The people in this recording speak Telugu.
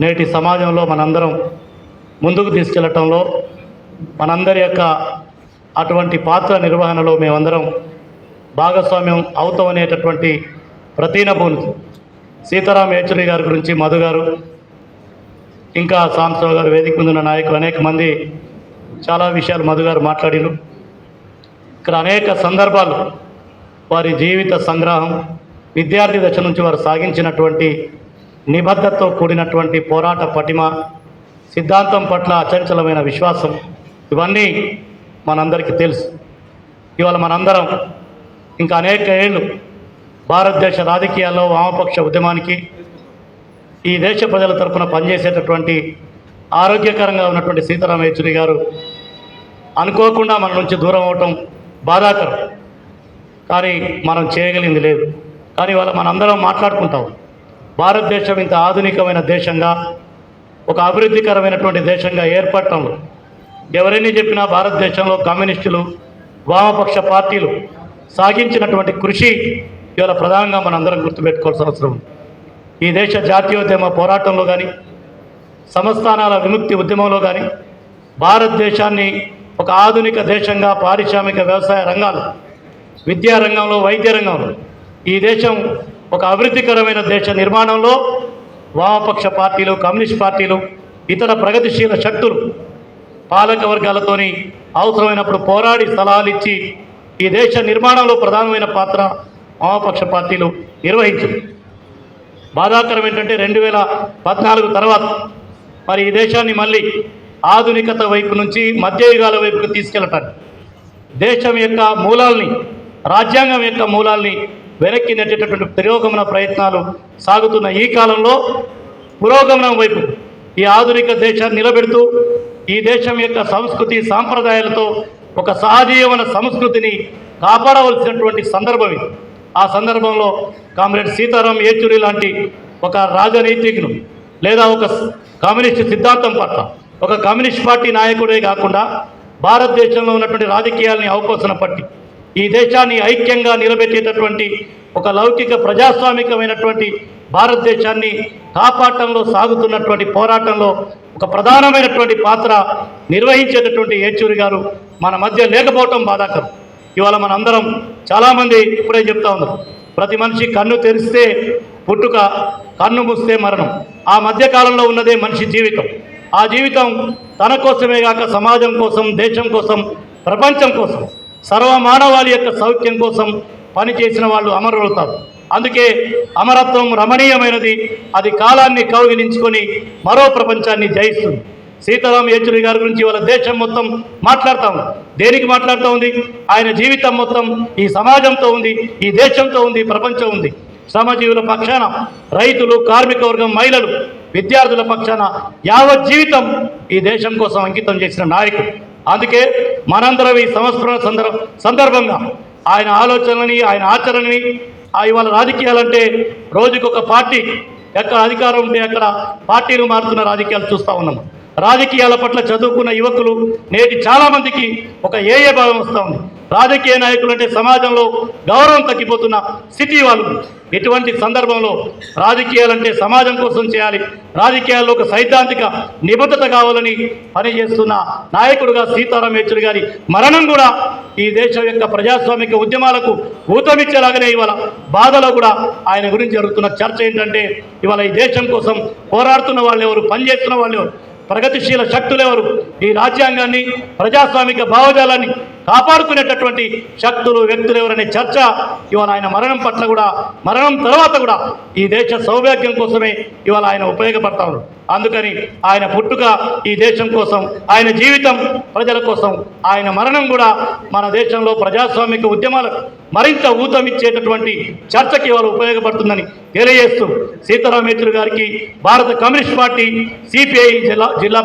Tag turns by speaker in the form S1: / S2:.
S1: నేటి సమాజంలో మనందరం ముందుకు తీసుకెళ్ళటంలో మనందరి యొక్క అటువంటి పాత్ర నిర్వహణలో మేమందరం భాగస్వామ్యం అవుతాం అనేటటువంటి ప్రతీనభూని సీతారాం యేచూరి గారి గురించి మధు గారు ఇంకా సాంసరావు గారు వేదిక ముందున్న నాయకులు అనేక మంది చాలా విషయాలు మధు గారు మాట్లాడిను ఇక్కడ అనేక సందర్భాలు వారి జీవిత సంగ్రహం విద్యార్థి దశ నుంచి వారు సాగించినటువంటి నిబద్ధతతో కూడినటువంటి పోరాట పటిమ సిద్ధాంతం పట్ల అచంచలమైన విశ్వాసం ఇవన్నీ మనందరికీ తెలుసు. ఇవాళ మనందరం ఇంకా అనేక ఏళ్ళు భారతదేశ రాజకీయాల్లో వామపక్ష ఉద్యమానికి ఈ దేశ ప్రజల తరఫున పనిచేసేటటువంటి ఆరోగ్యకరంగా ఉన్నటువంటి సీతారాం యేచూరి గారు అనుకోకుండా మన నుంచి దూరం అవటం బాధాకరం. కానీ మనం చేయగలిగింది లేదు. కానీ ఇవాళ మనందరం మాట్లాడుకుంటాం భారతదేశం ఇంత ఆధునికమైన దేశంగా ఒక అభివృద్ధికరమైనటువంటి దేశంగా ఏర్పడటంలో ఎవరైనా చెప్పినా భారతదేశంలో కమ్యూనిస్టులు వామపక్ష పార్టీలు సాగించినటువంటి కృషి ఇవాళ ప్రధానంగా మనందరం గుర్తుపెట్టుకోవాల్సిన అవసరం ఉంది. ఈ దేశ జాతీయోద్యమ పోరాటంలో కానీ సంస్థానాల విముక్తి ఉద్యమంలో కానీ భారతదేశాన్ని ఒక ఆధునిక దేశంగా పారిశ్రామిక వ్యవసాయ రంగాలు విద్యారంగంలో వైద్య రంగంలో ఈ దేశం ఒక అభివృద్ధికరమైన దేశ నిర్మాణంలో వామపక్ష పార్టీలు కమ్యూనిస్ట్ పార్టీలు ఇతర ప్రగతిశీల శక్తులు పాలక వర్గాలతోని అవసరమైనప్పుడు పోరాడి సలహాలు ఇచ్చి ఈ దేశ నిర్మాణంలో ప్రధానమైన పాత్ర వామపక్ష పార్టీలు నిర్వహించింది. బాధాకరం ఏంటంటే రెండు వేల పద్నాలుగు తర్వాత మరి ఈ దేశాన్ని మళ్ళీ ఆధునికత వైపు నుంచి మధ్యయుగాల వైపుకు తీసుకెళ్ళటానికి దేశం యొక్క మూలాల్ని రాజ్యాంగం యొక్క మూలాల్ని వెనక్కి నెట్టేటటువంటి పురోగమన ప్రయత్నాలు సాగుతున్న ఈ కాలంలో పురోగమనం వైపు ఈ ఆధునిక దేశాన్ని నిలబెడుతూ ఈ దేశం యొక్క సంస్కృతి సాంప్రదాయాలతో ఒక సహజీవన సంస్కృతిని కాపాడవలసినటువంటి సందర్భం ఇది. ఆ సందర్భంలో కామ్రేడ్ సీతారాం యేచూరి లాంటి ఒక రాజనైతికులు లేదా ఒక కమ్యూనిస్ట్ సిద్ధాంతం పట్ల ఒక కమ్యూనిస్ట్ పార్టీ నాయకుడే కాకుండా భారతదేశంలో ఉన్నటువంటి రాజకీయాల్ని అవకోసన పట్టి ఈ దేశాన్ని ఐక్యంగా నిలబెట్టేటటువంటి ఒక లౌకిక ప్రజాస్వామికమైనటువంటి భారతదేశాన్ని కాపాడటంలో సాగుతున్నటువంటి పోరాటంలో ఒక ప్రధానమైనటువంటి పాత్ర నిర్వహించేటటువంటి ఏచూరి గారు మన మధ్య లేకపోవటం బాధాకరం. ఇవాళ మనందరం చాలామంది ఇప్పుడే చెప్తా ఉన్నారు. ప్రతి మనిషి కన్ను తెరిస్తే పుట్టుక కన్ను మూస్తే మరణం. ఆ మధ్యకాలంలో ఉన్నదే మనిషి జీవితం. ఆ జీవితం తన కోసమే కాక సమాజం కోసం దేశం కోసం ప్రపంచం కోసం. సర్వ మానవాళి యొక్క సౌఖ్యం కోసం పనిచేసిన వాళ్ళు అమరులవుతారు. అందుకే అమరత్వం రమణీయమైనది. అది కాలాన్ని కౌగిలించుకొని మరో ప్రపంచాన్ని జయిస్తుంది. సీతారాం యేచూరి గారి గురించి వాళ్ళ దేశం మొత్తం మాట్లాడుతూ ఉంది. దేనికి మాట్లాడుతూ ఉంది? ఆయన జీవితం మొత్తం ఈ సమాజంతో ఉంది ఈ దేశంతో ఉంది ప్రపంచం ఉంది. శ్రమజీవుల పక్షాన రైతులు కార్మిక వర్గం మహిళలు విద్యార్థుల పక్షాన యావత్ జీవితం ఈ దేశం కోసం అంకితం చేసిన నాయకుడు. అందుకే మనందరం ఈ సంవత్సరం సందర్భ సందర్భంగా ఆయన ఆలోచనని ఆయన ఆచరణని ఆ ఇవాళ రాజకీయాలంటే రోజుకొక పార్టీ ఎక్కడ అధికారం ఉంటే అక్కడ పార్టీలు మారుతున్న రాజకీయాలు చూస్తూ ఉన్నాం. రాజకీయాల పట్ల చదువుకున్న యువకులు నేటి చాలామందికి ఒక ఏఏ భావం వస్తూ ఉంది. రాజకీయ నాయకులు అంటే సమాజంలో గౌరవం తగ్గిపోతున్న స్థితి వాళ్ళు. ఇటువంటి సందర్భంలో రాజకీయాలంటే సమాజం కోసం చేయాలి రాజకీయాల్లో ఒక సైద్ధాంతిక నిబద్ధత కావాలని పనిచేస్తున్న నాయకుడుగా సీతారాం యేచూరి గారి మరణం కూడా ఈ దేశం యొక్క ప్రజాస్వామిక ఉద్యమాలకు ఊతమిచ్చేలాగానే ఇవాళ బాధలో కూడా ఆయన గురించి జరుగుతున్న చర్చ ఏంటంటే ఇవాళ ఈ దేశం కోసం పోరాడుతున్న వాళ్ళు ఎవరు పనిచేస్తున్న వాళ్ళు ఎవరు ప్రగతిశీల శక్తులు ఎవరు ఈ రాజ్యాంగాన్ని ప్రజాస్వామిక భావజాలాన్ని కాపాడుకునేటటువంటి శక్తులు వ్యక్తులు ఎవరనే చర్చ ఇవాళ ఆయన మరణం పట్ల కూడా మరణం తర్వాత కూడా ఈ దేశ సౌభాగ్యం కోసమే ఇవాళ ఆయన ఉపయోగపడతాడు అందుకని ఆయన పుట్టుక ఈ దేశం కోసం ఆయన జీవితం ప్రజల కోసం ఆయన మరణం కూడా మన దేశంలో ప్రజాస్వామిక ఉద్యమాలకు మరింత ఊతమిచ్చేటటువంటి చర్చకి ఇవాళ ఉపయోగపడుతుందని తెలియజేస్తూ సీతారాం గారికి భారత కమ్యూనిస్ట్ పార్టీ సిపిఐ జిల్లా జిల్లా